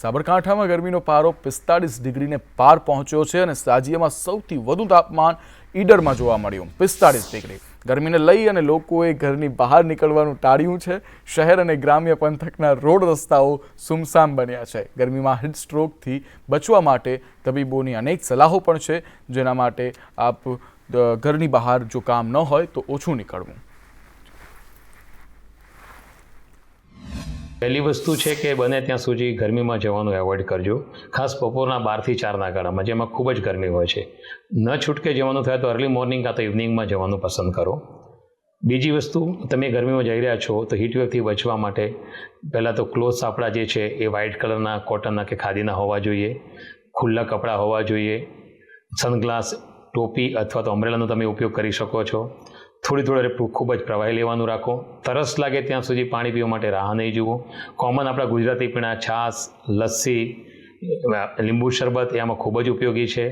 સાબરકાંઠામાં ગરમીનો પારો પિસ્તાળીસ ડિગ્રીને પાર પહોંચ્યો છે અને સાજીયામાં સૌથી વધુ તાપમાન ઈડરમાં જોવા મળ્યું. પિસ્તાળીસ ડિગ્રી. ગરમીને લઈ અને લોકોએ ઘરની બહાર નીકળવાનું ટાળ્યું છે. શહેર અને ગ્રામ્ય પંથકના રોડ રસ્તાઓ સુમસામ બન્યા છે. ગરમીમાં હીટ સ્ટ્રોકથી બચવા માટે તબીબોની અનેક સલાહો પણ છે. જેના માટે આપ ઘરની બહાર જો કામ ન હોય તો ઓછું નીકળવું. પહેલી વસ્તુ છે કે બને ત્યાં સુધી ગરમીમાં જવાનું એવોઇડ કરજો. ખાસ બપોરના બારથી ચારના ગાળામાં જેમાં ખૂબ જ ગરમી હોય છે. ન છૂટકે જવાનું થાય તો અર્લી મોર્નિંગ કાં તો ઇવનિંગમાં જવાનું પસંદ કરો. બીજી વસ્તુ, તમે ગરમીમાં જઈ રહ્યા છો તો હીટવેવથી બચવા માટે પહેલાં તો ક્લોથ્સ આપણા જે છે એ વ્હાઇટ કલરના કોટનના કે ખાદીના હોવા જોઈએ. ખુલ્લા કપડાં હોવા જોઈએ. સનગ્લાસ ટોપી અથવા તો અમ્બ્રેલાનો તમે ઉપયોગ કરી શકો છો. થોડી થોડી ખૂબ જ પ્રવાહી લેવાનું રાખો. તરસ લાગે ત્યાં સુધી પાણી પીવા માટે રાહ નહીં જુઓ. કોમન આપણા ગુજરાતી પીણા છાશ, લસ્સી, લીંબુ શરબત એ આમાં ખૂબ જ ઉપયોગી છે.